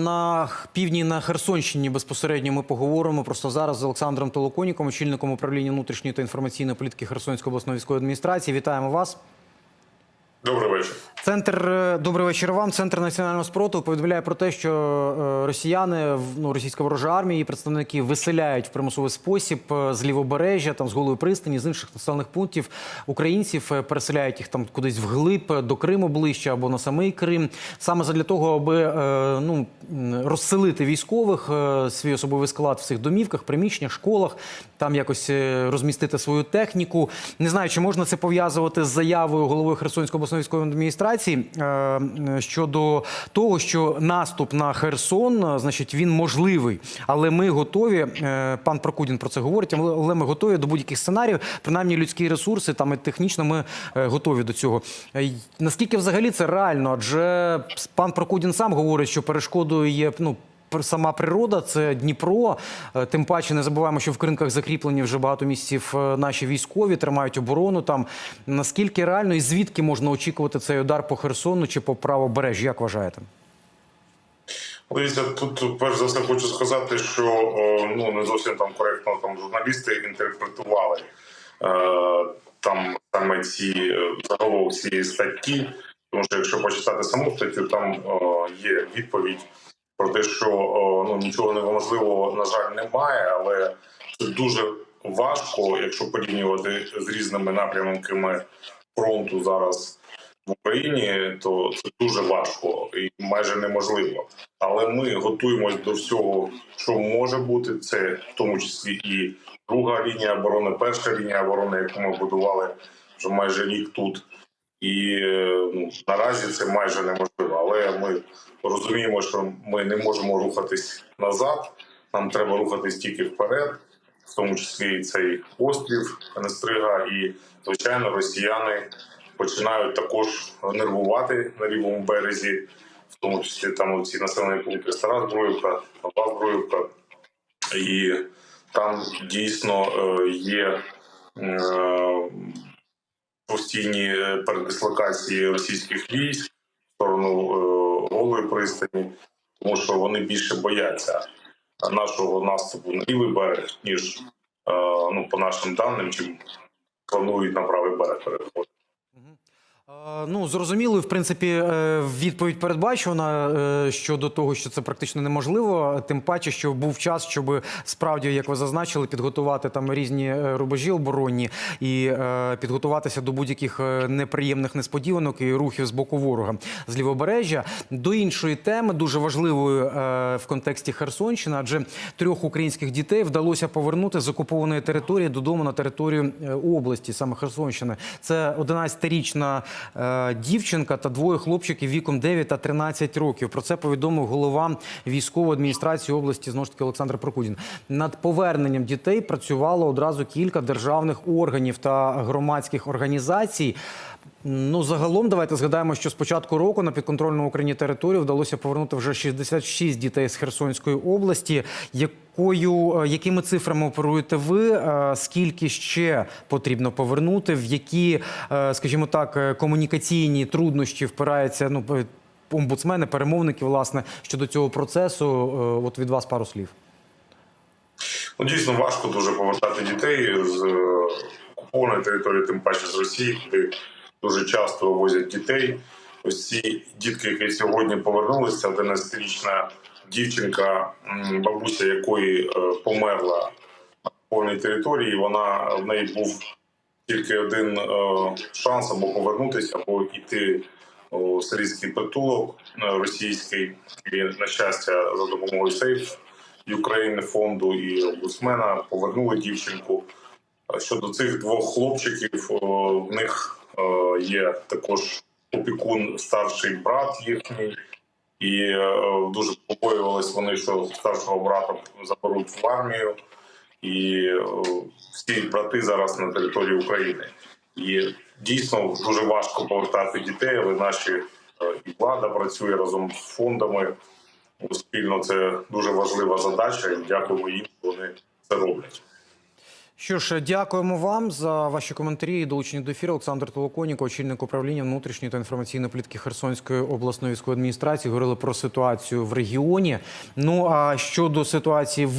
На півдні на Херсонщині безпосередньо ми поговоримо просто зараз з Олександром Толоконіком, очільником управління внутрішньої та інформаційної політики Херсонської обласної військової адміністрації. Вітаємо вас. Добрий вечір. Центр е, добрий вечір вам. Центр національного спротиву повідомляє про те, що е, росіяни, ну російська ворожа армія, її представники виселяють в примусовий спосіб е, з лівобережжя, там з голої пристані, з інших населених пунктів українців переселяють їх там кудись вглиб до Криму ближче або на самий Крим, саме задля того, аби ну розселити військових свій особовий склад в цих домівках, приміщеннях, школах, там якось розмістити свою техніку. Не знаю, чи можна це пов'язувати з заявою голови Херсонської обласної військової адміністрації е, щодо того, що наступ на Херсон, е, значить, він можливий, але ми готові. е, Пан Прокудін про це говорить, але ми готові до будь-яких сценаріїв. Принаймні людські ресурси, там і технічно ми готові до цього. Наскільки взагалі це реально? Адже пан Прокудін сам говорить, що перешкодою є ну. Сама природа, це Дніпро. Е, Тим паче не забуваємо, що в кринках закріплені вже багато місяців е, наші військові, тримають оборону там. Наскільки реально і звідки можна очікувати цей удар по Херсону чи по правобережжю? Як вважаєте? Дивіться, тут перш за все хочу сказати, що ну не зовсім там коректно там журналісти інтерпретували е, там саме ці е, заголовок цієї статті. Тому що якщо почитати саму статтю, там о, є відповідь про те, що ну нічого неможливого на жаль немає, але це дуже важко, якщо порівнювати з різними напрямками фронту зараз в Україні, то це дуже важко і майже неможливо. Але ми готуємось до всього, що може бути. Це в тому числі і друга лінія оборони, перша лінія оборони, яку ми будували вже майже рік тут. І е, ну, наразі це майже неможливо. Але ми розуміємо, що ми не можемо рухатись назад. Нам треба рухатись тільки вперед, в тому числі і цей острів Нестрига. І звичайно, росіяни починають також нервувати на лівому березі, в тому числі там ці населені пункти Стара Зброївка, Нова Зброївка. І там дійсно е, є е, постійні е, передислокації російських військ в сторону е, голої пристані, тому що вони більше бояться нашого наступу на лівий берег, ніж е, ну, по нашим даним, чим планують на правий берег переходити. Ну, зрозуміло, в принципі, е, відповідь передбачена е, щодо того, що це практично неможливо. Тим паче, що був час, щоб справді, як ви зазначили, підготувати там різні е, рубежі оборонні і підготуватися до будь-яких неприємних несподіванок і рухів з боку ворога з лівобережжя. До іншої теми, дуже важливої в контексті Херсонщини, адже трьох українських дітей вдалося повернути з окупованої території додому на територію області, саме Херсонщини. Це 11-річна е, дівчинка та двоє хлопчиків віком 9 та 13 років. Про це повідомив голова військової адміністрації області знову ж таки Олександр Прокудін. Над поверненням дітей працювало одразу кілька державних органів та громадських організацій. Ну, загалом, давайте згадаємо, що з початку року на підконтрольну Україні територію вдалося повернути вже 66 дітей з Херсонської області. Якою е, якими цифрами оперуєте ви? Е, Скільки ще потрібно повернути? В які, е, скажімо так, комунікаційні труднощі впираються ну омбудсмени, перемовники, власне, щодо цього процесу? От від вас пару слів. Ну, дійсно важко дуже повертати дітей з окупованої території, тим паче з Росії, куди дуже часто вивозять дітей. Ось ці дітки, які сьогодні повернулися, 11-річна дівчинка, бабуся якої е, померла на повній території. Вона в неї був тільки один е, шанс або повернутися, або йти у сирійський притулок е, російський. І, на щастя, за допомогою сейф України фонду і омбудсмена повернули дівчинку. Щодо цих двох хлопчиків, в них е, є також опікун, старший брат їхній, і е, дуже побоювались вони, що старшого брата заберуть в армію, і е, всі брати зараз на території України. І дійсно дуже важко повертати дітей, але наші і влада працює разом з фондами. Спільно це дуже важлива задача, і дякуємо їм, що вони це роблять. Що ж, дякуємо вам за ваші коментарі і долучення до ефіру. Олександр Толоконік, очільник управління внутрішньої та інформаційної політики Херсонської обласної військової адміністрації, говорили про ситуацію в регіоні. Ну а щодо ситуації в